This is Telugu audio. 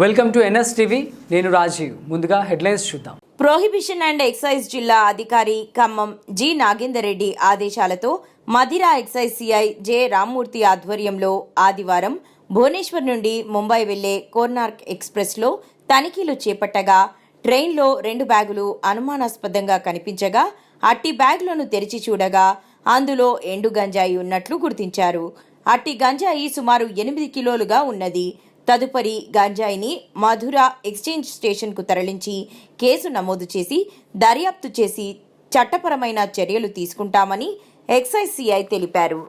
వెల్కమ్ టు ఎన్ఎస్ టీవీ నేను రాజీవ్. ముందుగా హెడ్లైన్స్ చూద్దాం. ప్రోహిబిషన్ అండ్ ఎక్సైజ్ జిల్లా అధికారి ఖమ్మం జి. నాగేందర్ రెడ్డి ఆదేశాలతో Madhira excise CI J. Rammurthy ఆధ్వర్యంలో ఆదివారం భువనేశ్వర్ నుండి ముంబై వెళ్ళే కోర్నార్క్ ఎక్స్ప్రెస్లో తనిఖీలు చేపట్టగా ట్రైన్లో రెండు బ్యాగులు అనుమానాస్పదంగా కనిపించగా అట్టి బ్యాగులను తెరిచి చూడగా అందులో ఎండు గంజాయి ఉన్నట్లు గుర్తించారు. అట్టి గంజాయి సుమారు ఎనిమిది కిలోలుగా ఉన్నది. తదుపరి గంజాయిని మధుర ఎక్స్చేంజ్ స్టేషన్కు తరలించి కేసు నమోదు చేసి దర్యాప్తు చేసి చట్టపరమైన చర్యలు తీసుకుంటామని ఎక్సైజ్ సిఐ తెలిపారు.